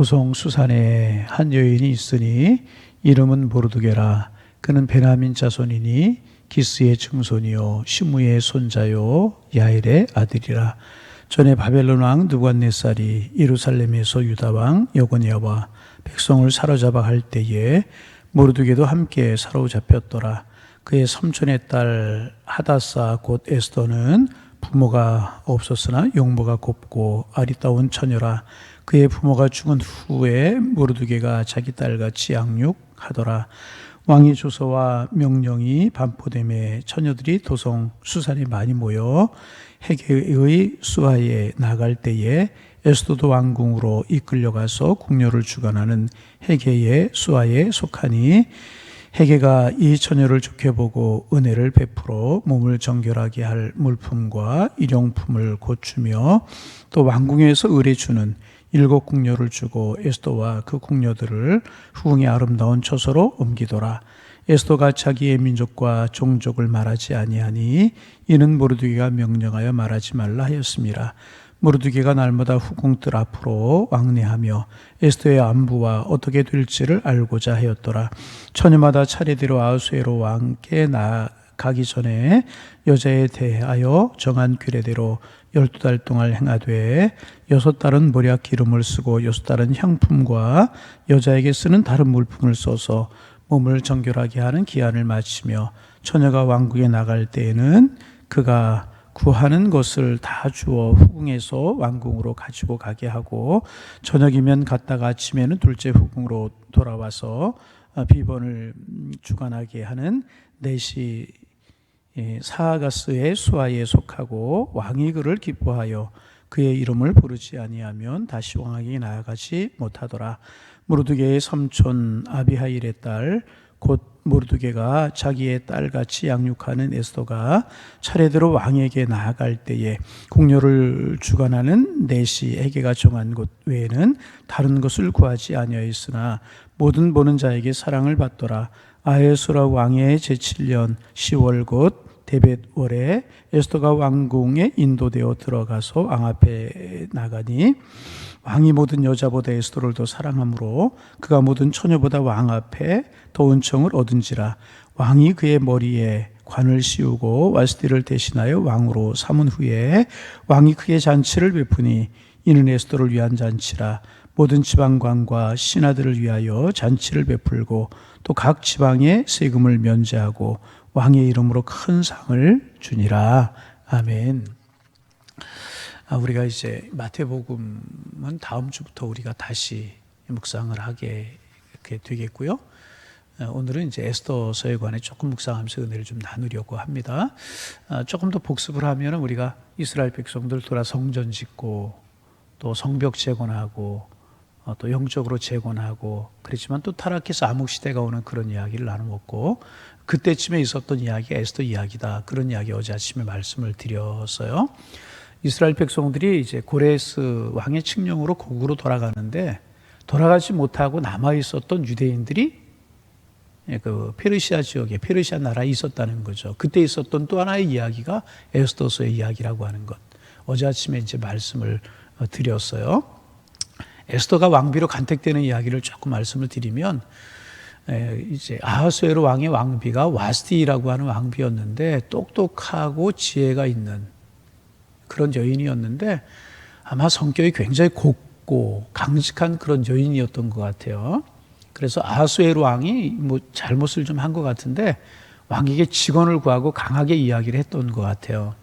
도성 수산에 한 여인이 있으니 이름은 모르드게라. 그는 베냐민 자손이니 기스의 증손이요 시므의 손자요 야일의 아들이라. 전에 바벨론 왕 누관네살이 예루살렘에서 유다 왕 여고니아와 백성을 사로잡아 할 때에 모르드게도 함께 사로잡혔더라. 그의 삼촌의 딸 하다사 곧 에스더는 부모가 없었으나 용모가 곱고 아리따운 처녀라 그의 부모가 죽은 후에 모르드게가 자기 딸같이 양육하더라. 왕의 조서와 명령이 반포됨에 처녀들이 도성 수산에 많이 모여 해계의 수하에 나갈 때에 에스도도 왕궁으로 이끌려가서 궁녀를 주관하는 해계의 수하에 속하니 해계가 이 처녀를 좋게 보고 은혜를 베풀어 몸을 정결하게 할 물품과 일용품을 고추며 또 왕궁에서 의뢰 주는 일곱 궁녀를 주고 에스도와 그 궁녀들을 후궁의 아름다운 처소로 옮기더라. 에스도가 자기의 민족과 종족을 말하지 아니하니 이는 모르드게가 명령하여 말하지 말라 하였습니다. 모르드게가 날마다 후궁들 앞으로 왕래하며 에스더의 안부와 어떻게 될지를 알고자 하였더라. 처녀마다 차례대로 아수에로 왕께 나 가기 전에 여자에 대하여 정한 규례대로 열두 달 동안 행하되 여섯 달은 모략 기름을 쓰고 여섯 달은 향품과 여자에게 쓰는 다른 물품을 써서 몸을 정결하게 하는 기한을 마치며 처녀가 왕국에 나갈 때에는 그가 구하는 것을 다 주어 후궁에서 왕궁으로 가지고 가게 하고 저녁이면 갔다가 아침에는 둘째 후궁으로 돌아와서 비번을 주관하게 하는 넷이 사아가스의 수하에 속하고 왕이 그를 기뻐하여 그의 이름을 부르지 아니하면 다시 왕에게 나아가지 못하더라. 무르드게의 삼촌 아비하일의 딸곧 모르드게가 자기의 딸같이 양육하는 에스더가 차례대로 왕에게 나아갈 때에 궁녀를 주관하는 내시에게가 정한 곳 외에는 다른 것을 구하지 아니하였으나 모든 보는 자에게 사랑을 받더라 아에수라 왕의 제7년 10월 곧 데벳월에 에스더가 왕궁에 인도되어 들어가서 왕 앞에 나가니 왕이 모든 여자보다 에스더를 더 사랑하므로 그가 모든 처녀보다 왕 앞에 더 은총을 얻은지라. 왕이 그의 머리에 관을 씌우고 와스디를 대신하여 왕으로 삼은 후에 왕이 크게 잔치를 베푸니 이는 에스더를 위한 잔치라. 모든 지방관과 신하들을 위하여 잔치를 베풀고 또 각 지방에 세금을 면제하고 왕의 이름으로 큰 상을 주니라. 아멘. 아, 우리가 이제 마태복음은 다음 주부터 우리가 다시 묵상을 하게 되겠고요. 아, 오늘은 이제 에스더서에 관해 조금 묵상하면서 은혜를 좀 나누려고 합니다. 아, 조금 더 복습을 하면 우리가 이스라엘 백성들 돌아 성전 짓고 또 성벽 재건하고 어, 또 영적으로 재건하고 그렇지만 또 타락해서 암흑 시대가 오는 그런 이야기를 나누었고 그때쯤에 있었던 이야기가 에스더 이야기다. 그런 이야기 어제 아침에 말씀을 드렸어요. 이스라엘 백성들이 이제 고레스 왕의 칙령으로 고국으로 돌아가는데 돌아가지 못하고 남아 있었던 유대인들이 그 페르시아 지역에 페르시아 나라에 있었다는 거죠. 그때 있었던 또 하나의 이야기가 에스더서의 이야기라고 하는 것. 어제 아침에 이제 말씀을 드렸어요. 에스더가 왕비로 간택되는 이야기를 조금 말씀을 드리면 이제 아하수에로 왕의 왕비가 와스티라고 하는 왕비였는데 똑똑하고 지혜가 있는 그런 여인이었는데 아마 성격이 굉장히 곱고 강직한 그런 여인이었던 것 같아요. 그래서 아하수에로 왕이 뭐 잘못을 좀 한 것 같은데 왕에게 직원을 구하고 강하게 이야기를 했던 것 같아요.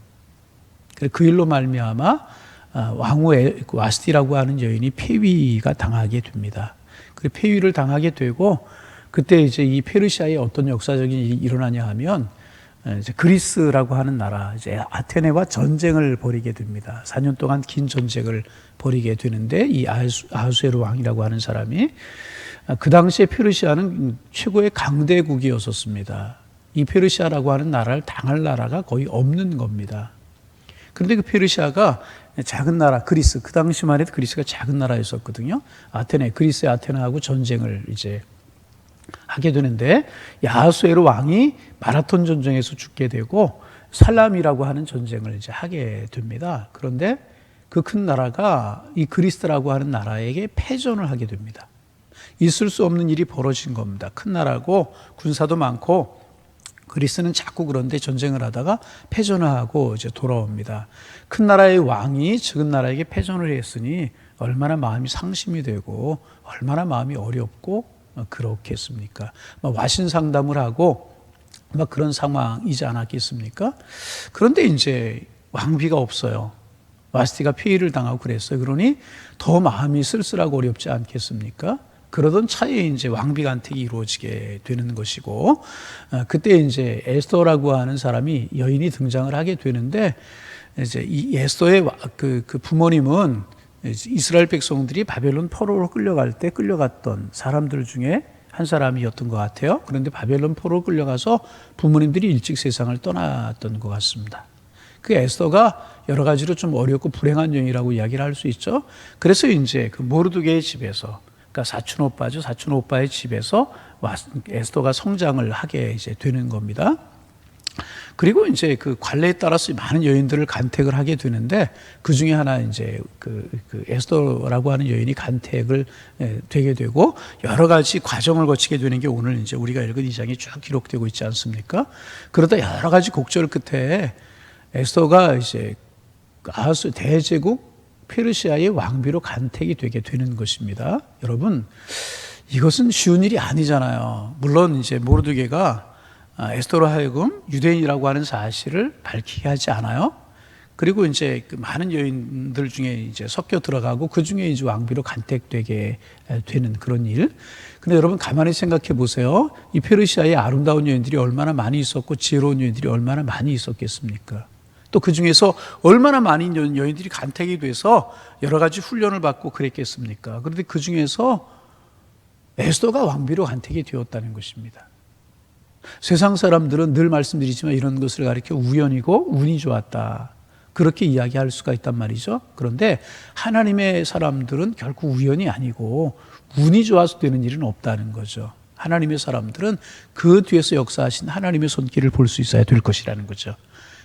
그 일로 말미암아 아, 왕후 와스티라고 하는 여인이 폐위가 당하게 됩니다. 그 폐위를 당하게 되고 그때 이제 이 페르시아에 어떤 역사적인 일이 일어나냐 하면 이제 그리스라고 하는 나라 이제 아테네와 전쟁을 벌이게 됩니다. 4년 동안 긴 전쟁을 벌이게 되는데 이 아수에르 왕이라고 하는 사람이 아, 그 당시에 페르시아는 최고의 강대국이었었습니다. 이 페르시아라고 하는 나라를 당할 나라가 거의 없는 겁니다. 그런데 그 페르시아가 작은 나라 그리스 그 당시만 해도 그리스가 작은 나라였었거든요. 아테네 그리스의 아테네하고 전쟁을 이제 하게 되는데 야하수에르 왕이 마라톤 전쟁에서 죽게 되고 살람이라고 하는 전쟁을 이제 하게 됩니다. 그런데 그 큰 나라가 이 그리스라고 하는 나라에게 패전을 하게 됩니다. 있을 수 없는 일이 벌어진 겁니다. 큰 나라고 군사도 많고 그리스는 자꾸 그런데 전쟁을 하다가 패전을 하고 이제 돌아옵니다. 큰 나라의 왕이 적은 나라에게 패전을 했으니 얼마나 마음이 상심이 되고 얼마나 마음이 어렵고 그렇겠습니까? 와신 상담을 하고 막 그런 상황이지 않았겠습니까? 그런데 이제 왕비가 없어요. 와스티가 피해를 당하고 그랬어요. 그러니 더 마음이 쓸쓸하고 어렵지 않겠습니까? 그러던 차에 이제 왕비 간택이 이루어지게 되는 것이고 어, 그때 이제 에스더라고 하는 사람이 여인이 등장을 하게 되는데 이제 이 에스더의 그, 그 부모님은 이스라엘 백성들이 바벨론 포로로 끌려갈 때 끌려갔던 사람들 중에 한 사람이었던 것 같아요. 그런데 바벨론 포로 끌려가서 부모님들이 일찍 세상을 떠났던 것 같습니다. 그 에스더가 여러 가지로 좀 어렵고 불행한 여인이라고 이야기를 할 수 있죠. 그래서 이제 그 모르드게의 집에서 그러니까 사촌 오빠죠. 사촌 오빠의 집에서 에스더가 성장을 하게 이제 되는 겁니다. 그리고 이제 그 관례에 따라서 많은 여인들을 간택을 하게 되는데 그 중에 하나 이제 그, 그 에스더라고 하는 여인이 간택을 예, 되게 되고 여러 가지 과정을 거치게 되는 게 오늘 이제 우리가 읽은 이 장에 쭉 기록되고 있지 않습니까? 그러다 여러 가지 곡절 끝에 에스더가 이제 아하스 대제국 페르시아의 왕비로 간택이 되게 되는 것입니다. 여러분, 이것은 쉬운 일이 아니잖아요. 물론 이제 모르드게가 아, 에스더로 하여금 유대인이라고 하는 사실을 밝히게 하지 않아요. 그리고 이제 그 많은 여인들 중에 이제 섞여 들어가고 그 중에 이제 왕비로 간택되게 되는 그런 일. 근데 여러분 가만히 생각해 보세요. 이 페르시아에 아름다운 여인들이 얼마나 많이 있었고 지혜로운 여인들이 얼마나 많이 있었겠습니까? 또 그 중에서 얼마나 많은 여인들이 간택이 돼서 여러 가지 훈련을 받고 그랬겠습니까? 그런데 그 중에서 에스더가 왕비로 간택이 되었다는 것입니다. 세상 사람들은 늘 말씀드리지만 이런 것을 가리켜 우연이고 운이 좋았다. 그렇게 이야기할 수가 있단 말이죠. 그런데 하나님의 사람들은 결국 우연이 아니고 운이 좋아서 되는 일은 없다는 거죠. 하나님의 사람들은 그 뒤에서 역사하신 하나님의 손길을 볼 수 있어야 될 것이라는 거죠.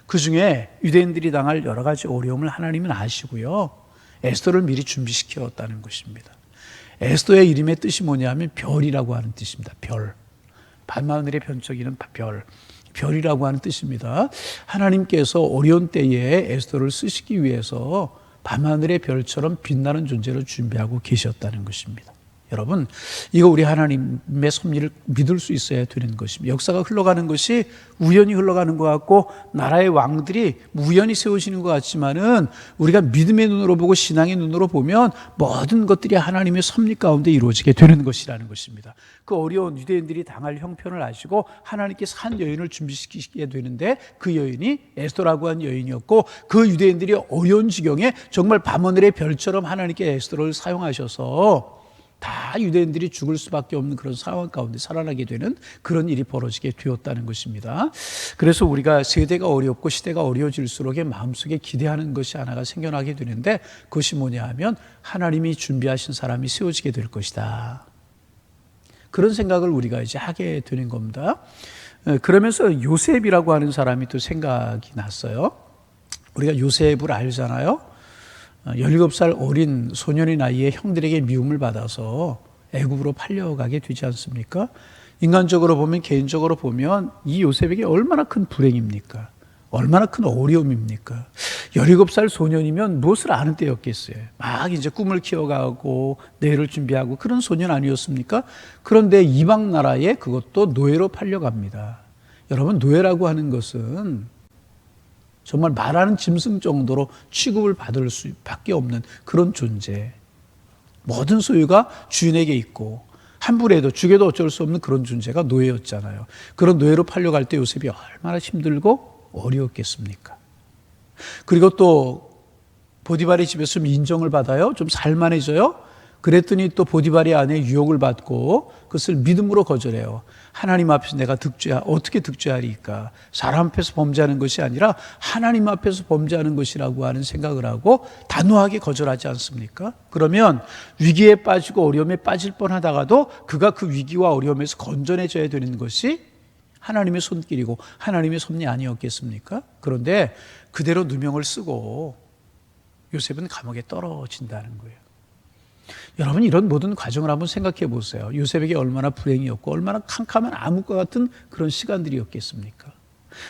그 중에 유대인들이 당할 여러 가지 어려움을 하나님은 아시고요. 에스더를 미리 준비시켰다는 것입니다. 에스더의 이름의 뜻이 뭐냐면 별이라고 하는 뜻입니다. 별. 밤하늘에 번쩍이는 별. 별이라고 하는 뜻입니다. 하나님께서 어려운 때에 에스더를 쓰시기 위해서 밤하늘의 별처럼 빛나는 존재로 준비하고 계셨다는 것입니다. 여러분, 이거 우리 하나님의 섭리를 믿을 수 있어야 되는 것입니다. 역사가 흘러가는 것이 우연히 흘러가는 것 같고 나라의 왕들이 우연히 세우시는 것 같지만은 우리가 믿음의 눈으로 보고 신앙의 눈으로 보면 모든 것들이 하나님의 섭리 가운데 이루어지게 되는 것이라는 것입니다. 그 어려운 유대인들이 당할 형편을 아시고 하나님께서 한 여인을 준비시키게 되는데 그 여인이 에스더라고 한 여인이었고 그 유대인들이 어려운 지경에 정말 밤하늘의 별처럼 하나님께 에스더를 사용하셔서 다 유대인들이 죽을 수밖에 없는 그런 상황 가운데 살아나게 되는 그런 일이 벌어지게 되었다는 것입니다. 그래서 우리가 세대가 어렵고 시대가 어려워질수록 마음속에 기대하는 것이 하나가 생겨나게 되는데 그것이 뭐냐 하면 하나님이 준비하신 사람이 세워지게 될 것이다. 그런 생각을 우리가 이제 하게 되는 겁니다. 어, 그러면서 요셉이라고 하는 사람이 또 생각이 났어요. 우리가 요셉을 알잖아요. 17살 어린 소년의 나이에 형들에게 미움을 받아서 애굽으로 팔려가게 되지 않습니까? 인간적으로 보면 개인적으로 보면 이 요셉에게 얼마나 큰 불행입니까? 얼마나 큰 어려움입니까? 17살 소년이면 무엇을 아는 때였겠어요. 막 이제 꿈을 키워가고 내일을 준비하고 그런 소년 아니었습니까? 그런데 이방 나라에 그것도 노예로 팔려갑니다. 여러분, 노예라고 하는 것은 정말 말하는 짐승 정도로 취급을 받을 수밖에 없는 그런 존재. 모든 소유가 주인에게 있고 함부로 도 죽여도 어쩔 수 없는 그런 존재가 노예였잖아요. 그런 노예로 팔려갈 때 요셉이 얼마나 힘들고 어려웠겠습니까? 그리고 또 보디발의 집에서 좀 인정을 받아요. 좀 살만해져요. 그랬더니 또 보디발의 아내 유혹을 받고 그것을 믿음으로 거절해요. 하나님 앞에서 내가 득죄 어떻게 득죄하리까? 사람 앞에서 범죄하는 것이 아니라 하나님 앞에서 범죄하는 것이라고 하는 생각을 하고 단호하게 거절하지 않습니까? 그러면 위기에 빠지고 어려움에 빠질 뻔하다가도 그가 그 위기와 어려움에서 건전해져야 되는 것이 하나님의 손길이고 하나님의 섭리 아니었겠습니까? 그런데 그대로 누명을 쓰고 요셉은 감옥에 떨어진다는 거예요. 여러분 이런 모든 과정을 한번 생각해 보세요. 요셉에게 얼마나 불행이었고 얼마나 캄캄한 암흑과 같은 그런 시간들이었겠습니까?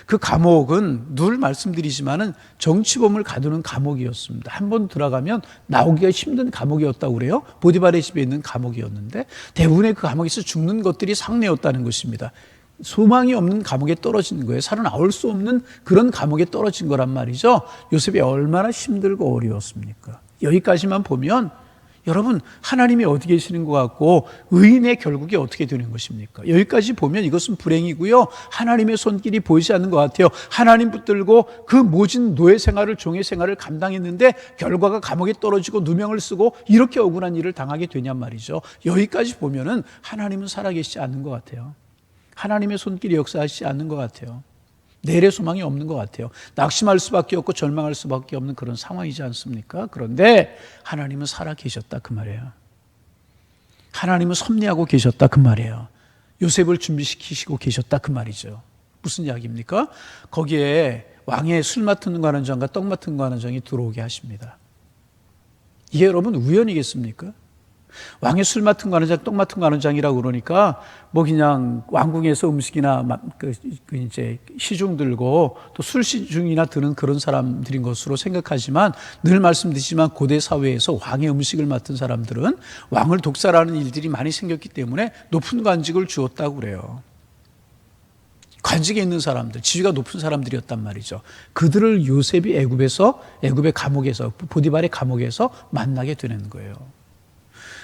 그 감옥은 늘 말씀드리지만은 정치범을 가두는 감옥이었습니다. 한 번 들어가면 나오기가 힘든 감옥이었다고 그래요. 보디발의 집에 있는 감옥이었는데 대부분의 그 감옥에서 죽는 것들이 상례였다는 것입니다. 소망이 없는 감옥에 떨어진 거예요. 살아나올 수 없는 그런 감옥에 떨어진 거란 말이죠. 요셉이 얼마나 힘들고 어려웠습니까? 여기까지만 보면 여러분 하나님이 어디 계시는 것 같고 의인의 결국이 어떻게 되는 것입니까? 여기까지 보면 이것은 불행이고요. 하나님의 손길이 보이지 않는 것 같아요. 하나님 붙들고 그 모진 노예 생활을 종의 생활을 감당했는데 결과가 감옥에 떨어지고 누명을 쓰고 이렇게 억울한 일을 당하게 되냔 말이죠. 여기까지 보면은 하나님은 살아계시지 않는 것 같아요. 하나님의 손길이 역사하시지 않는 것 같아요. 내래 소망이 없는 것 같아요. 낙심할 수밖에 없고 절망할 수밖에 없는 그런 상황이지 않습니까? 그런데 하나님은 살아 계셨다 그 말이에요. 하나님은 섭리하고 계셨다 그 말이에요. 요셉을 준비시키시고 계셨다 그 말이죠. 무슨 이야기입니까? 거기에 왕의 술 맡은 관원장과 떡 맡은 관원장이 들어오게 하십니다. 이게 여러분 우연이겠습니까? 왕의 술 맡은 관원장, 떡 맡은 관원장이라고 그러니까 뭐 그냥 왕궁에서 음식이나 그, 그 이제 시중 들고 또 술 시중이나 드는 그런 사람들인 것으로 생각하지만 늘 말씀드리지만 고대 사회에서 왕의 음식을 맡은 사람들은 왕을 독살하는 일들이 많이 생겼기 때문에 높은 관직을 주었다고 그래요. 관직에 있는 사람들, 지위가 높은 사람들이었단 말이죠. 그들을 요셉이 애굽에서 애굽의 감옥에서 보디발의 감옥에서 만나게 되는 거예요.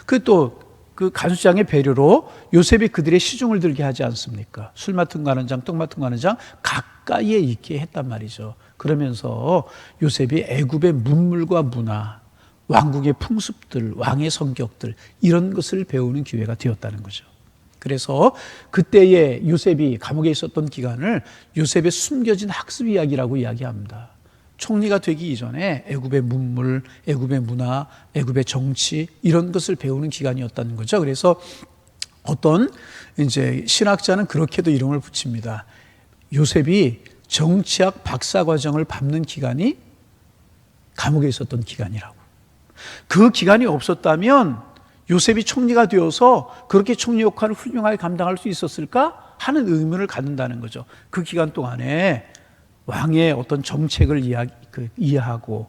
그 또 그 간수장의 배려로 요셉이 그들의 시중을 들게 하지 않습니까? 술 맡은 관원장, 떡 맡은 관원장 가까이에 있게 했단 말이죠. 그러면서 요셉이 애굽의 문물과 문화, 왕국의 풍습들, 왕의 성격들 이런 것을 배우는 기회가 되었다는 거죠. 그래서 그때의 요셉이 감옥에 있었던 기간을 요셉의 숨겨진 학습 이야기라고 이야기합니다. 총리가 되기 이전에 애굽의 문물, 애굽의 문화, 애굽의 정치 이런 것을 배우는 기간이었다는 거죠. 그래서 어떤 이제 신학자는 그렇게도 이름을 붙입니다. 요셉이 정치학 박사 과정을 밟는 기간이 감옥에 있었던 기간이라고. 그 기간이 없었다면 요셉이 총리가 되어서 그렇게 총리 역할을 훌륭하게 감당할 수 있었을까 하는 의문을 갖는다는 거죠. 그 기간 동안에 왕의 어떤 정책을 이해, 그, 이해하고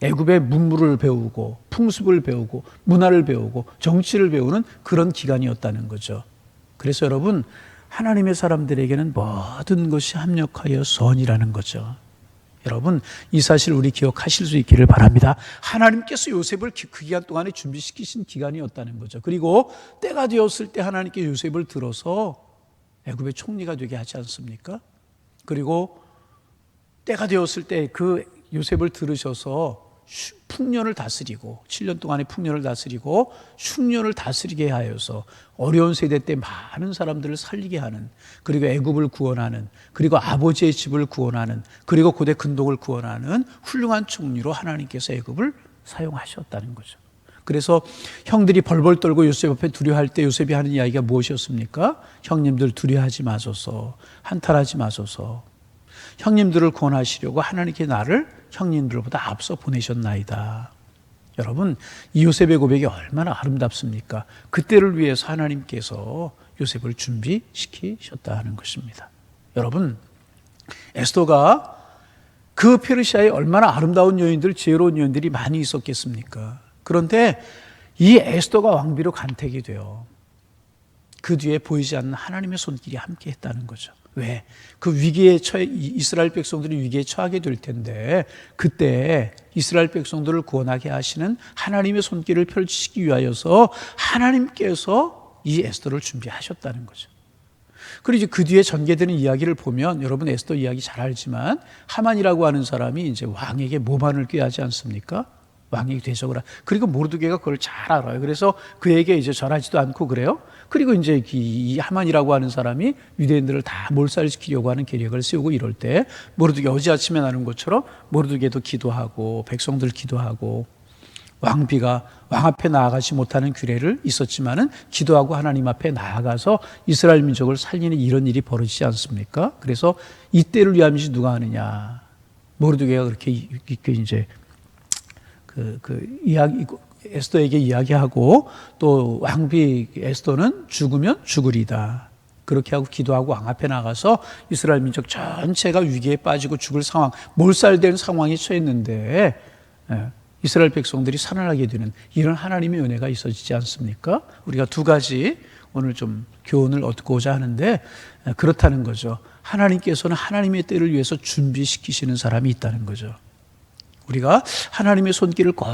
애굽의 문물을 배우고 풍습을 배우고 문화를 배우고 정치를 배우는 그런 기간이었다는 거죠. 그래서 여러분 하나님의 사람들에게는 모든 것이 합력하여 선이라는 거죠. 여러분 이 사실 우리 기억하실 수 있기를 바랍니다. 하나님께서 요셉을 그 기간 동안에 준비시키신 기간이었다는 거죠. 그리고 때가 되었을 때 하나님께 요셉을 들어서 애굽의 총리가 되게 하지 않습니까? 그리고 때가 되었을 때 그 요셉을 들으셔서 풍년을 다스리고 7년 동안의 풍년을 다스리고 흉년을 다스리게 하여서 어려운 세대 때 많은 사람들을 살리게 하는 그리고 애굽을 구원하는 그리고 아버지의 집을 구원하는 그리고 고대 근동을 구원하는 훌륭한 총리로 하나님께서 애굽을 사용하셨다는 거죠. 그래서 형들이 벌벌 떨고 요셉 앞에 두려워할 때 요셉이 하는 이야기가 무엇이었습니까? 형님들 두려워하지 마소서 한탈하지 마소서 형님들을 구원하시려고 하나님께 나를 형님들보다 앞서 보내셨나이다. 여러분, 이 요셉의 고백이 얼마나 아름답습니까? 그때를 위해서 하나님께서 요셉을 준비시키셨다 하는 것입니다. 여러분, 에스더가 그 페르시아에 얼마나 아름다운 여인들, 지혜로운 여인들이 많이 있었겠습니까? 그런데 이 에스더가 왕비로 간택이 되어 그 뒤에 보이지 않는 하나님의 손길이 함께 했다는 거죠. 왜? 그 위기에 처해, 이스라엘 백성들이 위기에 처하게 될 텐데, 그때 이스라엘 백성들을 구원하게 하시는 하나님의 손길을 펼치시기 위하여서 하나님께서 이 에스더를 준비하셨다는 거죠. 그리고 이제 그 뒤에 전개되는 이야기를 보면 여러분 에스더 이야기 잘 알지만 하만이라고 하는 사람이 이제 왕에게 모반을 꾀하지 않습니까? 왕에게 대적을 하. 그리고 모르드게가 그걸 잘 알아요. 그래서 그에게 이제 전하지도 않고 그래요. 그리고 이제 이 하만이라고 하는 사람이 유대인들을 다 몰살시키려고 하는 계략을 세우고 이럴 때 모르드게 어제 아침에 나눈 것처럼 모르드게도 기도하고 백성들 기도하고 왕비가 왕 앞에 나아가지 못하는 규례를 있었지만은 기도하고 하나님 앞에 나아가서 이스라엘 민족을 살리는 이런 일이 벌어지지 않습니까? 그래서 이때를 위함이 누가 하느냐? 모르드게가 그렇게 이제 그, 그 이야기 에스더에게 이야기하고 또 왕비 에스더는 죽으면 죽으리다. 그렇게 하고 기도하고 왕 앞에 나가서 이스라엘 민족 전체가 위기에 빠지고 죽을 상황, 몰살된 상황에 처했는데 예, 이스라엘 백성들이 살아나게 되는 이런 하나님의 은혜가 있어지지 않습니까? 우리가 두 가지 오늘 좀 교훈을 얻고자 하는데 예, 그렇다는 거죠. 하나님께서는 하나님의 때를 위해서 준비시키시는 사람이 있다는 거죠. 우리가 하나님의 손길을 꼭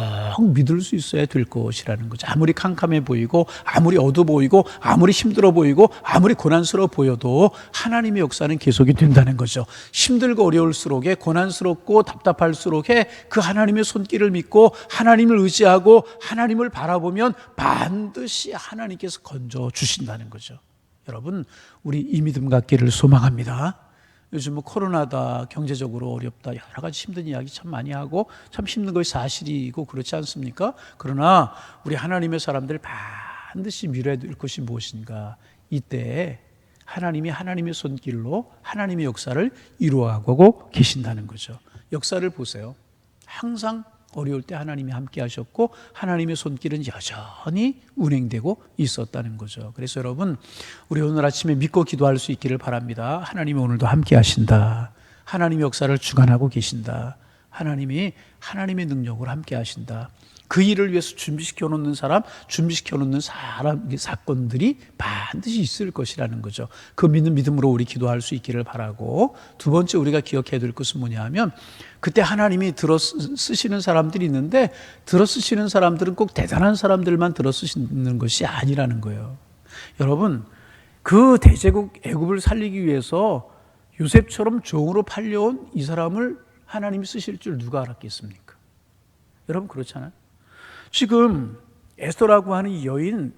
믿을 수 있어야 될 것이라는 거죠. 아무리 캄캄해 보이고, 아무리 어두워 보이고, 아무리 힘들어 보이고, 아무리 고난스러워 보여도 하나님의 역사는 계속이 된다는 거죠. 힘들고 어려울수록에 고난스럽고 답답할수록에 그 하나님의 손길을 믿고 하나님을 의지하고 하나님을 바라보면 반드시 하나님께서 건져 주신다는 거죠. 여러분, 우리 이 믿음 갖기를 소망합니다. 요즘 뭐 코로나다 경제적으로 어렵다 여러 가지 힘든 이야기 참 많이 하고 참 힘든 것이 사실이고 그렇지 않습니까? 그러나 우리 하나님의 사람들 반드시 미래에 될 것이 무엇인가 이때 하나님이 하나님의 손길로 하나님의 역사를 이루어가고 계신다는 거죠. 역사를 보세요. 항상 어려울 때 하나님이 함께 하셨고 하나님의 손길은 여전히 운행되고 있었다는 거죠. 그래서 여러분 우리 오늘 아침에 믿고 기도할 수 있기를 바랍니다. 하나님이 오늘도 함께 하신다. 하나님의 역사를 주관하고 계신다. 하나님이 하나님의 능력으로 함께 하신다. 그 일을 위해서 준비시켜 놓는 사람, 준비시켜 놓는 사람, 사건들이 반드시 있을 것이라는 거죠. 그 믿는 믿음으로 우리 기도할 수 있기를 바라고 두 번째 우리가 기억해야 될 것은 뭐냐 하면 그때 하나님이 들어 쓰시는 사람들이 있는데 들어 쓰시는 사람들은 꼭 대단한 사람들만 들어 쓰시는 것이 아니라는 거예요. 여러분, 그 대제국 애굽을 살리기 위해서 요셉처럼 종으로 팔려온 이 사람을 하나님이 쓰실 줄 누가 알았겠습니까? 여러분 그렇잖아요. 지금 에스더라고 하는 이 여인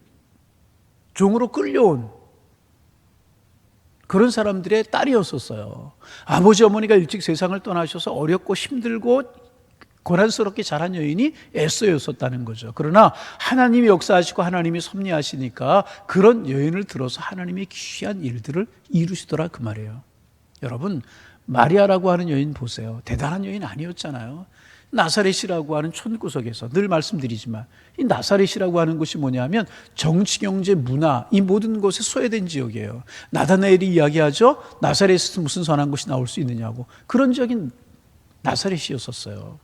종으로 끌려온 그런 사람들의 딸이었었어요. 아버지 어머니가 일찍 세상을 떠나셔서 어렵고 힘들고 고난스럽게 자란 여인이 에스더였었다는 거죠. 그러나 하나님이 역사하시고 하나님이 섭리하시니까 그런 여인을 들어서 하나님의 귀한 일들을 이루시더라 그 말이에요. 여러분 마리아라고 하는 여인 보세요. 대단한 여인 아니었잖아요. 나사렛이라고 하는 촌구석에서 늘 말씀드리지만 이 나사렛이라고 하는 곳이 뭐냐면 정치, 경제, 문화 이 모든 것에 소외된 지역이에요. 나다나엘이 이야기하죠. 나사렛에서 무슨 선한 것이 나올 수 있느냐고 그런 적인 나사렛이었었어요.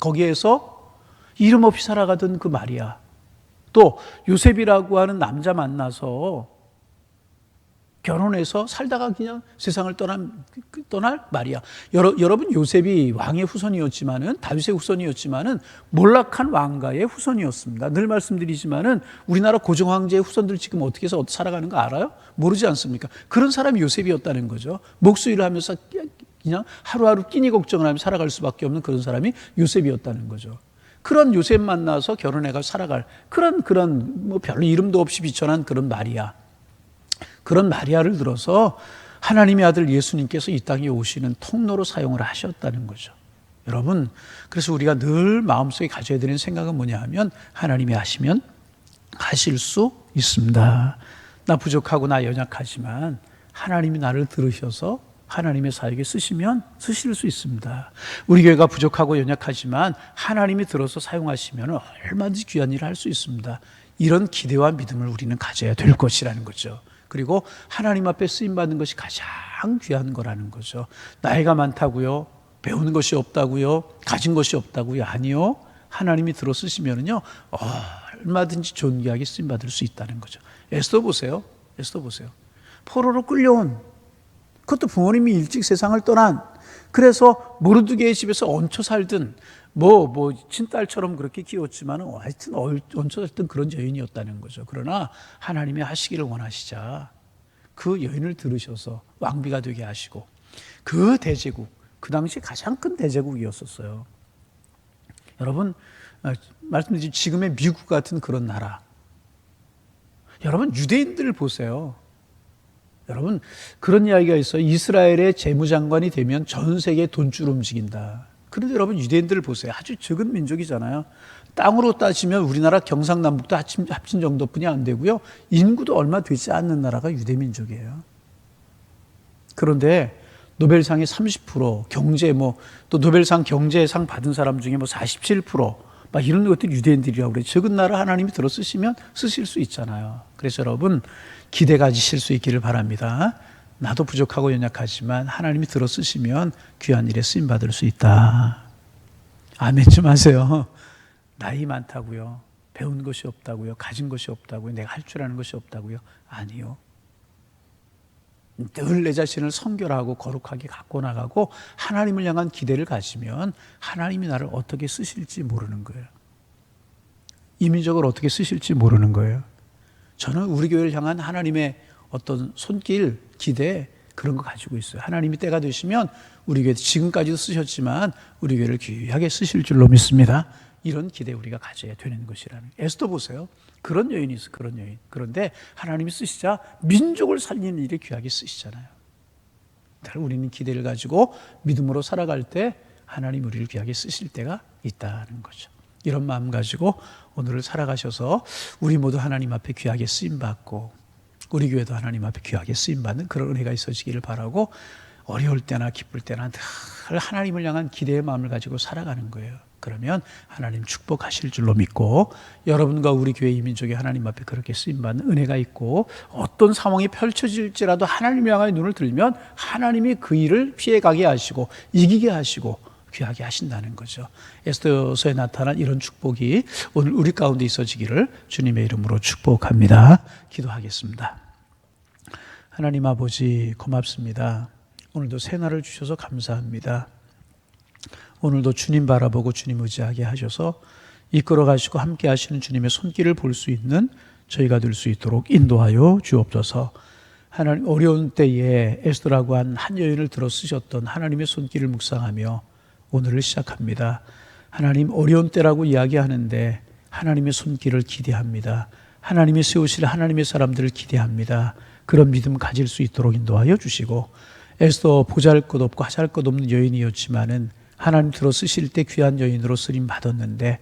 거기에서 이름 없이 살아가던 그 마리아 또 요셉이라고 하는 남자 만나서 결혼해서 살다가 그냥 세상을 떠난 떠날 말이야. 여러, 여러분 요셉이 왕의 후손이었지만은 다윗의 후손이었지만은 몰락한 왕가의 후손이었습니다. 늘 말씀드리지만은 우리나라 고종 황제의 후손들 지금 어떻게 해서 살아가는 거 알아요? 모르지 않습니까? 그런 사람이 요셉이었다는 거죠. 목수일을 하면서 그냥 하루하루 끼니 걱정을 하며 살아갈 수밖에 없는 그런 사람이 요셉이었다는 거죠. 그런 요셉 만나서 결혼해가 살아갈 그런 그런 뭐 별로 이름도 없이 비천한 그런 마리아. 그런 마리아를 들어서 하나님의 아들 예수님께서 이 땅에 오시는 통로로 사용을 하셨다는 거죠. 여러분, 그래서 우리가 늘 마음속에 가져야 되는 생각은 뭐냐 하면 하나님이 하시면 하실 수 있습니다. 나 부족하고 나 연약하지만 하나님이 나를 들으셔서 하나님의 사역에 쓰시면 쓰실 수 있습니다. 우리 교회가 부족하고 연약하지만 하나님이 들어서 사용하시면 얼마든지 귀한 일을 할 수 있습니다. 이런 기대와 믿음을 우리는 가져야 될 것이라는 거죠. 그리고 하나님 앞에 쓰임 받는 것이 가장 귀한 거라는 거죠. 나이가 많다고요? 배우는 것이 없다고요? 가진 것이 없다고요? 아니요. 하나님이 들어 쓰시면은요, 얼마든지 존귀하게 쓰임 받을 수 있다는 거죠. 에스더 보세요. 에스더 보세요. 포로로 끌려온 그것도 부모님이 일찍 세상을 떠난 그래서 모르드게의 집에서 얹혀 살든 뭐, 뭐, 친딸처럼 그렇게 키웠지만, 하여튼, 얹혀 살던 그런 여인이었다는 거죠. 그러나, 하나님이 하시기를 원하시자, 그 여인을 들으셔서 왕비가 되게 하시고, 그 대제국, 그 당시 가장 큰 대제국이었었어요. 여러분, 어, 말씀드린 지금의 미국 같은 그런 나라. 여러분, 유대인들 보세요. 여러분, 그런 이야기가 있어요. 이스라엘의 재무장관이 되면 전 세계 돈줄 움직인다. 그런데 여러분 유대인들을 보세요. 아주 적은 민족이잖아요. 땅으로 따지면 우리나라 경상남북도 합친, 정도뿐이 안 되고요. 인구도 얼마 되지 않는 나라가 유대민족이에요. 그런데 노벨상의 30% 경제 뭐 또 노벨상 경제상 받은 사람 중에 뭐 47%, 막 이런 것들 유대인들이라고 그래. 적은 나라 하나님이 들어 쓰시면 쓰실 수 있잖아요. 그래서 여러분 기대 가지실 수 있기를 바랍니다. 나도 부족하고 연약하지만 하나님이 들어 쓰시면 귀한 일에 쓰임 받을 수 있다. 아멘 좀 하세요. 나이 많다고요. 배운 것이 없다고요. 가진 것이 없다고요. 내가 할 줄 아는 것이 없다고요. 아니요. 늘 내 자신을 성결하고 거룩하게 갖고 나가고 하나님을 향한 기대를 가지면 하나님이 나를 어떻게 쓰실지 모르는 거예요. 이민족을 어떻게 쓰실지 모르는 거예요. 저는 우리 교회를 향한 하나님의 어떤 손길, 기대 그런 거 가지고 있어요. 하나님이 때가 되시면 우리 교회 지금까지도 쓰셨지만 우리 교회를 귀하게 쓰실 줄로 믿습니다. 이런 기대 우리가 가져야 되는 것이라는. 에스더 보세요. 그런 여인이 있어, 그런 여인. 그런데 하나님이 쓰시자 민족을 살리는 일에 귀하게 쓰시잖아요. 우리는 기대를 가지고 믿음으로 살아갈 때 하나님 우리를 귀하게 쓰실 때가 있다는 거죠. 이런 마음 가지고 오늘을 살아가셔서 우리 모두 하나님 앞에 귀하게 쓰임 받고 우리 교회도 하나님 앞에 귀하게 쓰임 받는 그런 은혜가 있어지기를 바라고 어려울 때나 기쁠 때나 늘 하나님을 향한 기대의 마음을 가지고 살아가는 거예요. 그러면 하나님 축복하실 줄로 믿고 여러분과 우리 교회 이민족이 하나님 앞에 그렇게 쓰임 받는 은혜가 있고 어떤 상황이 펼쳐질지라도 하나님을 향하여 눈을 들면 하나님이 그 일을 피해가게 하시고 이기게 하시고 귀하게 하신다는 거죠. 에스더서에 나타난 이런 축복이 오늘 우리 가운데 있어지기를 주님의 이름으로 축복합니다. 기도하겠습니다. 하나님 아버지 고맙습니다. 오늘도 새날을 주셔서 감사합니다. 오늘도 주님 바라보고 주님 의지하게 하셔서 이끌어 가시고 함께 하시는 주님의 손길을 볼 수 있는 저희가 될 수 있도록 인도하여 주옵소서. 하나님 어려운 때에 에스더라고 한 한 여인을 들어 쓰셨던 하나님의 손길을 묵상하며 오늘을 시작합니다. 하나님 어려운 때라고 이야기하는데 하나님의 손길을 기대합니다. 하나님이 세우실 하나님의 사람들을 기대합니다. 그런 믿음 가질 수 있도록 인도하여 주시고 에스더 보잘 것 없고 하잘 것 없는 여인이었지만은 하나님 들어 쓰실 때 귀한 여인으로 쓰임 받았는데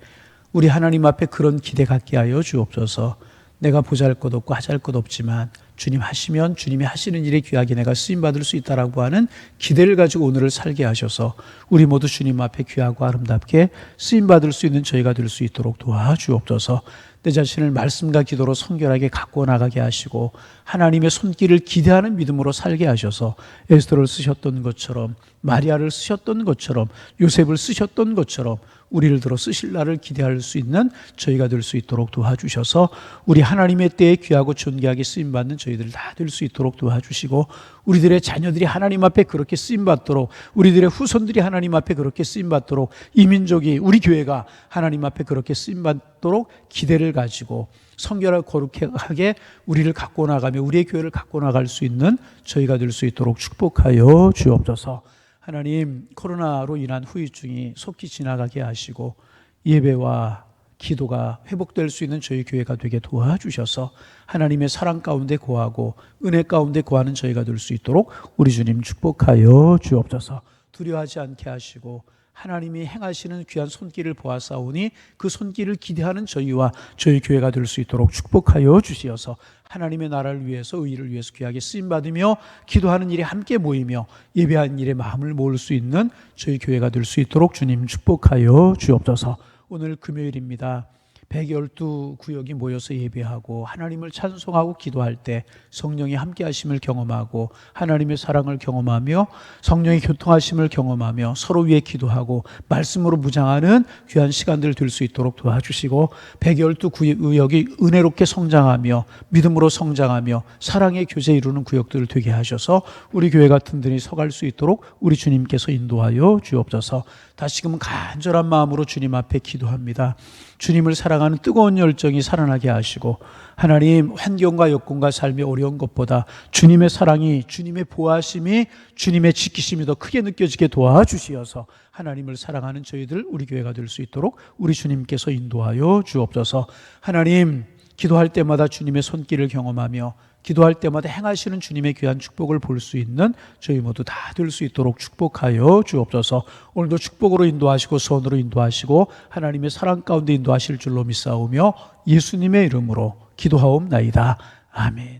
우리 하나님 앞에 그런 기대 갖게 하여 주옵소서. 내가 보잘 것 없고 하잘 것 없지만 주님 하시면 주님이 하시는 일에 귀하게 내가 쓰임 받을 수 있다라고 하는 기대를 가지고 오늘을 살게 하셔서 우리 모두 주님 앞에 귀하고 아름답게 쓰임 받을 수 있는 저희가 될 수 있도록 도와주옵소서. 내 자신을 말씀과 기도로 성결하게 갖고 나가게 하시고 하나님의 손길을 기대하는 믿음으로 살게 하셔서 에스더를 쓰셨던 것처럼 마리아를 쓰셨던 것처럼 요셉을 쓰셨던 것처럼 우리를 들어 쓰실 날을 기대할 수 있는 저희가 될 수 있도록 도와주셔서 우리 하나님의 때에 귀하고 존귀하게 쓰임 받는 저희들 다 될 수 있도록 도와주시고 우리들의 자녀들이 하나님 앞에 그렇게 쓰임 받도록 우리들의 후손들이 하나님 앞에 그렇게 쓰임 받도록 이 민족이 우리 교회가 하나님 앞에 그렇게 쓰임 받도록 기대를 가지고 성결하고 거룩하게 우리를 갖고 나가며 우리의 교회를 갖고 나갈 수 있는 저희가 될 수 있도록 축복하여 주옵소서. 하나님 코로나로 인한 후유증이 속히 지나가게 하시고 예배와 기도가 회복될 수 있는 저희 교회가 되게 도와주셔서 하나님의 사랑 가운데 고하고 은혜 가운데 고하는 저희가 될 수 있도록 우리 주님 축복하여 주옵소서. 두려워하지 않게 하시고 하나님이 행하시는 귀한 손길을 보아싸우니 그 손길을 기대하는 저희와 저희 교회가 될 수 있도록 축복하여 주시어서 하나님의 나라를 위해서 의를 위해서 귀하게 쓰임 받으며 기도하는 일에 함께 모이며 예배하는 일에 마음을 모을 수 있는 저희 교회가 될 수 있도록 주님 축복하여 주옵소서. 오늘 금요일입니다. 112 구역이 모여서 예배하고 하나님을 찬송하고 기도할 때 성령이 함께 하심을 경험하고 하나님의 사랑을 경험하며 성령의 교통하심을 경험하며 서로 위해 기도하고 말씀으로 무장하는 귀한 시간들 될 수 있도록 도와주시고 112 구역이 은혜롭게 성장하며 믿음으로 성장하며 사랑의 교제 이루는 구역들을 되게 하셔서 우리 교회 같은 들이 서갈 수 있도록 우리 주님께서 인도하여 주옵소서 다시금은 간절한 마음으로 주님 앞에 기도합니다. 주님을 사랑하는 뜨거운 열정이 살아나게 하시고 하나님 환경과 여건과 삶이 어려운 것보다 주님의 사랑이 주님의 보호하심이 주님의 지키심이 더 크게 느껴지게 도와주시어서 하나님을 사랑하는 저희들 우리 교회가 될 수 있도록 우리 주님께서 인도하여 주옵소서. 하나님 기도할 때마다 주님의 손길을 경험하며 기도할 때마다 행하시는 주님의 귀한 축복을 볼 수 있는 저희 모두 다 될 수 있도록 축복하여 주옵소서. 오늘도 축복으로 인도하시고 선으로 인도하시고 하나님의 사랑 가운데 인도하실 줄로 믿사오며 예수님의 이름으로 기도하옵나이다. 아멘.